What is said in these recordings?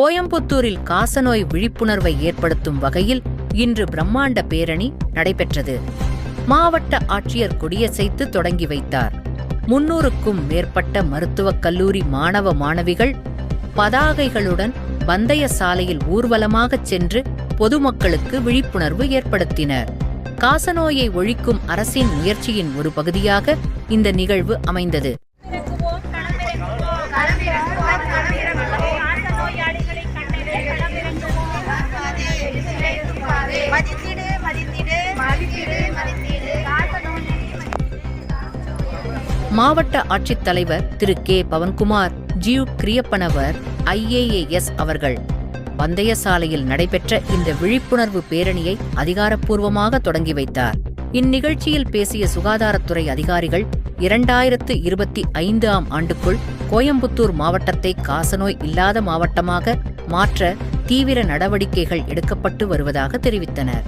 கோயம்புத்தூரில் காசநோய் விழிப்புணர்வை ஏற்படுத்தும் வகையில் இன்று பிரம்மாண்ட பேரணி நடைபெற்றது. மாவட்ட ஆட்சியர் கொடியசைத்து தொடங்கி வைத்தார். முன்னூறுக்கும் மேற்பட்ட மருத்துவக் கல்லூரி மாணவ மாணவிகள் பதாகைகளுடன் பந்தய சாலையில் ஊர்வலமாகச் சென்று பொதுமக்களுக்கு விழிப்புணர்வு ஏற்படுத்தினர். காசநோயை ஒழிக்கும் அரசின் முயற்சியின் ஒரு பகுதியாக இந்த நிகழ்வு அமைந்தது. மாவட்ட ஆட்சித்தலைவர் திரு. கே. பவன்குமார் ஜியு கிரியப்பனவர் ஐஏஏஎஸ் அவர்கள். பந்தய சாலையில் நடைபெற்ற இந்த விழிப்புணர்வு பேரணியை அதிகாரப்பூர்வமாக தொடங்கி வைத்தார். இந்நிகழ்ச்சியில் பேசிய சுகாதாரத்துறை அதிகாரிகள் இரண்டாயிரத்து இருபத்தி ஐந்தாம் ஆண்டுக்குள் கோயம்புத்தூர் மாவட்டத்தை காசநோய் இல்லாத மாவட்டமாக மாற்ற தீவிர நடவடிக்கைகள் எடுக்கப்பட்டு வருவதாக தெரிவித்தனர்.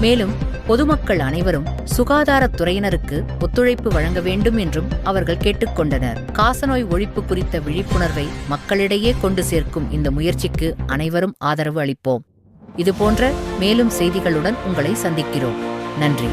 மேலும் பொதுமக்கள் அனைவரும் சுகாதாரத்துறையினருக்கு ஒத்துழைப்பு வழங்க வேண்டும் என்றும் அவர்கள் கேட்டுக்கொண்டனர். காசநோய் ஒழிப்பு குறித்த விழிப்புணர்வை மக்களிடையே கொண்டு சேர்க்கும் இந்த முயற்சிக்கு அனைவரும் ஆதரவு அளிப்போம். இதுபோன்ற மேலும் செய்திகளுடன் உங்களை சந்திக்கிறோம். நன்றி.